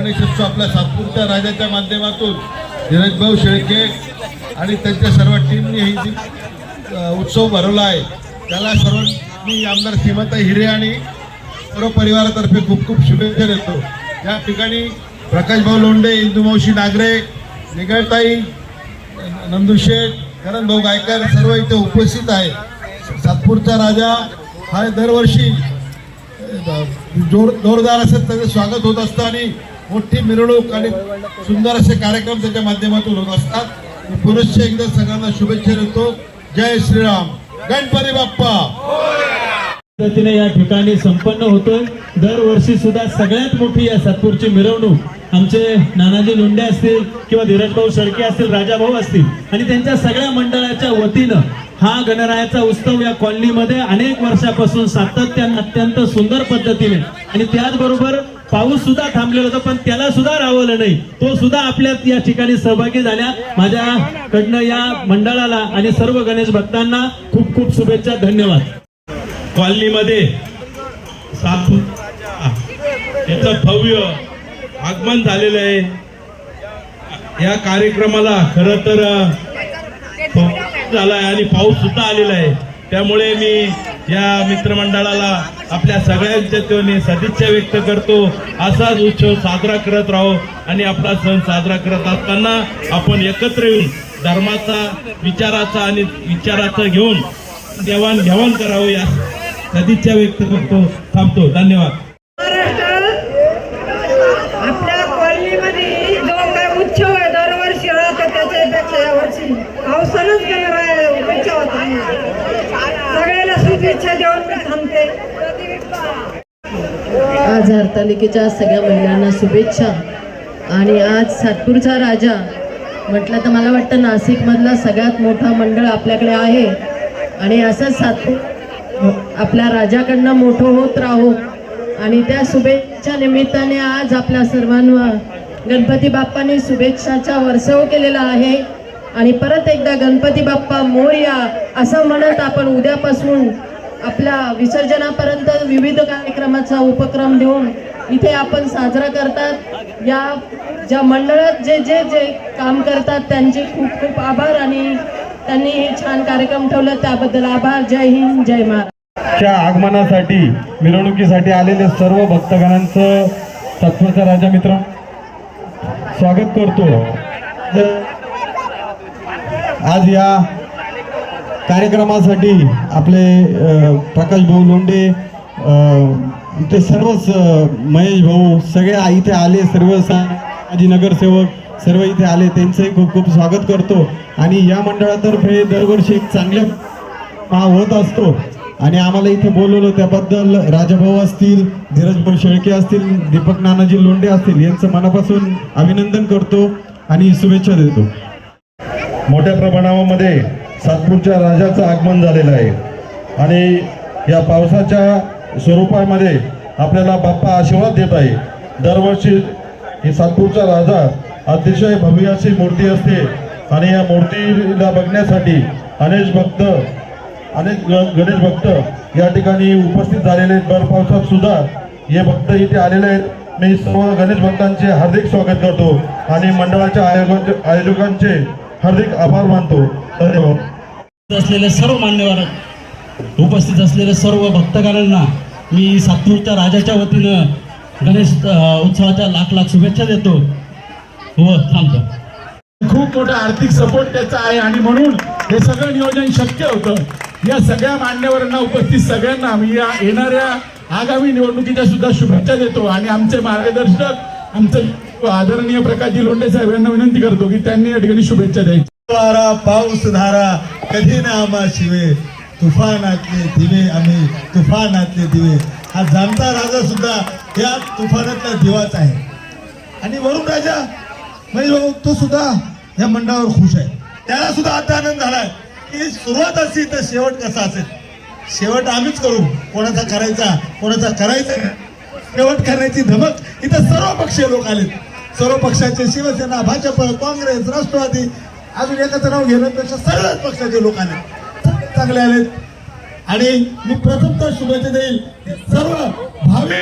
गणेशोत्सव आपल्या सातपूरच्या राजाच्या माध्यमातून. धीरजभाऊ शेळके आणि त्यांच्या सर्व टीमने ही जी उत्सव भरवला आहे त्याला सर्वांनी आमदार सीमाताई हिरे आणि सर्व परिवारातर्फे खूप खूप शुभेच्छा देतो. या ठिकाणी प्रकाशभाऊ लोंढे इंदुमावशी नागरे निगळताई नंदुशेठ करण भाऊ गायकर सर्व इथे उपस्थित आहे सातपूरचा राजा हा दरवर्षी जोर जोरदार असं त्याचं स्वागत होत असतं आणि मोठी मिरवणूक आणि सुंदर असे कार्यक्रम त्याच्या माध्यमातून होत असतात. पुरुषच्या एकदा सगळ्यांना शुभेच्छा देतो. जय श्रीराम. गणपती बाप्पा. पद्धतीने या ठिकाणी संपन्न होतोय. दरवर्षी सुद्धा सगळ्यात मोठी या सातपूरची मिरवणूक आमचे नानाजी लोंढे असतील किंवा धीरजभाऊ शेळके असतील राजाभाऊ असतील आणि त्यांच्या सगळ्या मंडळाच्या वतीनं हा गणरायाचा उत्सव या कॉलनीमध्ये अनेक वर्षापासून सातत्यानं अत्यंत सुंदर पद्धतीने. आणि त्याचबरोबर पाऊस सुद्धा थांबलेला होता पण त्याला सुद्धा रावलं नाही. तो सुद्धा आपल्या या ठिकाणी सहभागी झाल्या. माझ्याकडनं या मंडळाला आणि सर्व गणेश भक्तांना खूप खूप शुभेच्छा धन्यवाद. कॉलनीमध्ये याचं भव्य आगमन झालेलं आहे. या कार्यक्रमाला खर तर पाऊस झाला आहे आणि पाऊस सुद्धा आलेला आहे. त्यामुळे मी या मित्रमंडळाला आपल्या सगळ्यांच्या त्वने सदिच्छा व्यक्त करतो. असाच उत्सव साजरा करत राहो आणि आपला सण साजरा करत असताना आपण एकत्र येऊन धर्माचा विचाराचा आणि विचाराचा घेऊन देवाणघेवाण करावं या सदिच्छा व्यक्त करतो. थांबतो. धन्यवाद महाराष्ट्र आपल्या कॉलनीमध्ये जो काय उत्सव आहे दरवर्षी राहतो त्याच्यापेक्षा यावर्षी पावसानंच गणराय उत्सव होता सगळ्याला शुभेच्छा देऊन मी थांबते महापालिकेच्या सगळ्या महिलांना शुभेच्छा. आणि आज सातपूरचा राजा म्हटलं तर मला वाटतं नाशिकमधला सगळ्यात मोठा मंडळ आपल्याकडे आहे. आणि असंच सातपूर आपल्या राजाकडनं मोठं होत राहो. आणि त्या शुभेच्छा निमित्ताने आज आपल्या सर्वांवर गणपती बाप्पाने शुभेच्छाचा वर्षव केलेला आहे. आणि परत एकदा गणपती बाप्पा मोरया असं म्हणत आपण उद्यापासून आपल्या विसर्जनापर्यंत विविध कार्यक्रमाचा उपक्रम देऊन इथे आपण साजरा करतात. या ज्या मंडळात जे जे जे काम करतात त्यांचे खूप खूप आभार आणि त्यांनी हे छान कार्यक्रम ठेवलं. त्याबद्दल आभार. जय हिंद जय महाराज आगमनासाठी मिरवणुकीसाठी आलेले सर्व भक्तगणांचं सत्वचा राजा मित्र स्वागत करतो. आज या कार्यक्रमासाठी आपले प्रकाश भाऊ लोंढे इथे सर्वच महेश भाऊ सगळे इथे आले सर्व साजी नगरसेवक सर्व इथे आले त्यांचंही खूप खूप स्वागत करतो. आणि या मंडळातर्फे दरवर्षी एक चांगल्या हा होत असतो. आणि आम्हाला इथे बोलवलं त्याबद्दल राजाभाऊ असतील धीरजभाऊ शेळके असतील दीपक नानाजी लोंढे असतील यांचं मनापासून अभिनंदन करतो आणि शुभेच्छा देतो. मोठ्या प्रमाणामध्ये सातपूरच्या राजाचं आगमन झालेलं आहे. आणि या पावसाच्या स्वरूपामध्ये आपल्याला बाप्पा आशीर्वाद देत आहे. दरवर्षी ही सातपूरचा राजा अतिशय भव्य अशी मूर्ती असते आणि या मूर्तीला बघण्यासाठी अनेक भक्त अनेक ग- गणेश भक्त या ठिकाणी उपस्थित झालेले आहेत. भर पावसात सुद्धा हे भक्त इथे आलेले आहेत. मी सर्व गणेश भक्तांचे हार्दिक स्वागत करतो आणि मंडळाच्या आयोगांचे आयोजकांचे हार्दिक आभार मानतो. धन्यवाद. असलेले सर्व मान्यवर उपस्थित असलेले सर्व भक्तगणांना मी सातपूरच्या राजाच्या वतीनं गणेश उत्सवाच्या लाख लाख शुभेच्छा देतो. हो थांबतो खूप मोठा आर्थिक सपोर्ट त्याचा आहे आणि म्हणून हे सगळं नियोजन शक्य होतं. या सगळ्या मान्यवरांना उपस्थित सगळ्यांना मी या येणाऱ्या आगामी निवडणुकीच्या सुद्धा शुभेच्छा देतो. आणि आमचे मार्गदर्शक आमचे आदरणीय प्रकाशजी लोंढे साहेब यांना विनंती करतो की त्यांनी या ठिकाणी शुभेच्छा द्यायची. वारा पाऊस धारा कधी ना आम्हा शिवे. तुफानातले दिवे आम्ही तुफानातले दिवे. हा जाणता राजा सुद्धा या तुफानातला दिवाच आहे. आणि वरुण राजा म्हणजे भाऊ तो सुद्धा या मंडळावर खुश आहे. त्याला सुद्धा आता आनंद झालाय. की सुरुवात असली तर शेवट कसा असेल? शेवट आम्हीच करू. कोणाचा करायचा कोणाचा करायचा शेवट करण्याची धमक. इथं सर्व पक्षीय लोक आलेत. सर्व पक्षाचे शिवसेना भाजप काँग्रेस राष्ट्रवादी अजून एकाचं नाव घेण्यापेक्षा सर्वच पक्षाचे लोक आले चांगले आलेत. आणि मी प्रथमतः शुभेच्छा देईल सर्व भावी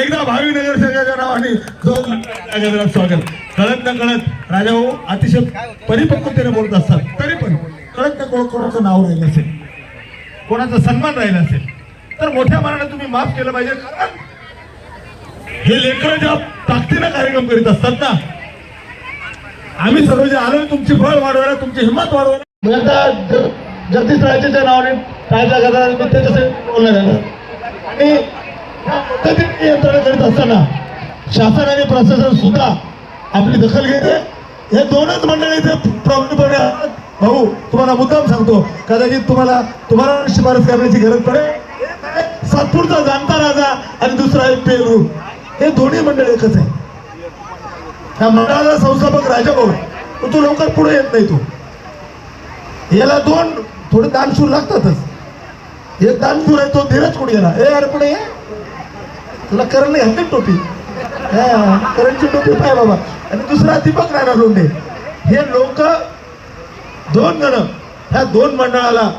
एकदा भावी नगरसेवकाच्या नावाने जोरदार स्वागत. कळत न कळत राजाभाऊ अतिशय परिपक्वतेने बोलत असतात. तरी पण कळत न कळत कोणाचं नाव राहिलं असेल कोणाचा सन्मान राहिला असेल तर मोठ्या मनाने तुम्ही माफ केलं पाहिजे. कारण हे लेकर ज्या ताकदीनं कार्यक्रम करीत असतात ना आम्ही सर्व जे आलोय तुमची फळ वाढवायला तुमची हिंमत वाढवायला. जगदीश राजेच्या नावाने राजा करणार मी ते कसं बोलणार आणि पद्धतीने यंत्रणा करीत असताना शासन आणि प्रशासन सुद्धा आपली दखल घेते. हे दोनच मंडळी इथे प्रॉब्लेम आहात. भाऊ तुम्हाला मुद्दाम सांगतो कदाचित तुम्हाला तुम्हाला शिफारस करण्याची गरज पडेल. सातपूरचा जाणता राजा आणि दुसरा आहे पेरू. हे दोन्ही मंडळ एकच आहे त्या मंडळाचा संस्थापक राजाभाऊ आहे. तो लवकर पुढे येत नाही तू. याला दोन थोडे दानशूर लागतातच. एक दानशूर आहे तो धीरज कोणी गेला? ए अरे पुढे ये तुला करण नाही हलते टोपी. हा, करणची टोपी पाय बाबा. आणि दुसरा दीपक राणा लोंढे. हे लोक दोन जण ह्या दोन मंडळाला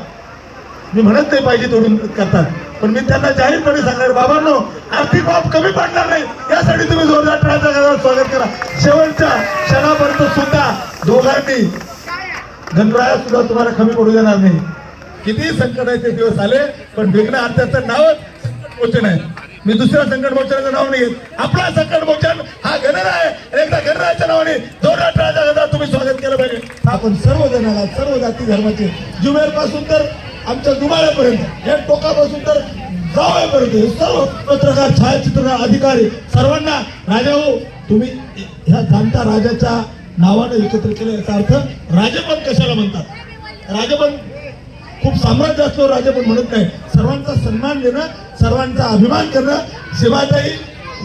मी म्हणत नाही पाहिजे तोडून करतात. पण मी त्यांना जाहीरपणे सांगणार बाबांनो आर्थिक बाब कमी पडणार नाही. यासाठी तुम्ही जोरदार टाळ्याचा स्वागत करा. शेवटच्या क्षणापर्यंत सुद्धा दोघांनी धनराया सुद्धा तुम्हाला कमी पडू देणार नाही. किती संकटाचे दिवस आले पण विघ्न आत्याचं नावच संकट मोचन आहे. मी दुसऱ्या संकट मोचनाचं नाव नाही घेत. आपला संकट मोचन हा गणरा आहे. एकदा गणरायाच्या नावाने दोन टाळ्याचा तुम्ही स्वागत केलं पाहिजे. आपण सर्व जणाला सर्व जाती धर्माचे जुमेरपासून तर आमच्या दुमाळ्यापर्यंत या टोकापासून तर जावयापर्यंत सर्व पत्रकार छायाचित्र अधिकारी सर्वांना राजा हो तुम्ही ह्या जाणता राजाच्या नावाने एकत्र केलं याचा अर्थ राजपण कशाला म्हणतात? राजपण खूप साम्राज्य असतो राजा पण म्हणत नाही. सर्वांचा सन्मान देणं सर्वांचा अभिमान करणं शिवाजाई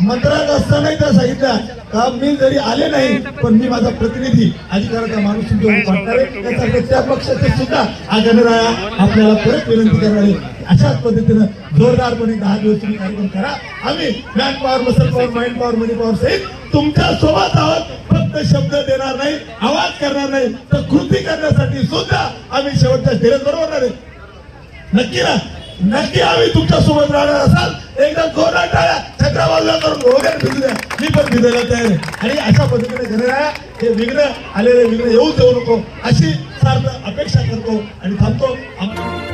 मंत्रात असतानाही त्या सांगितल्या का मी जरी आले नाही पण मी माझा प्रतिनिधी अधिकाराचा माणूस त्यासारखे त्या पक्षाचे सुद्धा हा गणराया आपल्याला परत विनंती करणार. आहे अशाच पद्धतीनं जोरदारपणे दहा दिवस तुम्ही कार्यक्रम करा. आम्ही man power muscle power mind power money power सहित तुमच्यासोबत आहोत. फक्त शब्द देणार नाही आवाज करणार नाही तर कृती करण्यासाठी सुद्धा आम्ही शेवटच्या धीरज बरोबर आहे नक्की ना? नक्की आम्ही तुमच्यासोबत राहणार असाल. एकदा जोरदार टाळ्या चक्राबाजूला करून वगैरे भिजू द्या. मी पण भिजायला तयार आहे. आणि अशा पद्धतीने गणराया हे विघ्न आलेले विघ्न येऊ देऊ नको. अशी सार्थ अपेक्षा करतो आणि थांबतो. आपण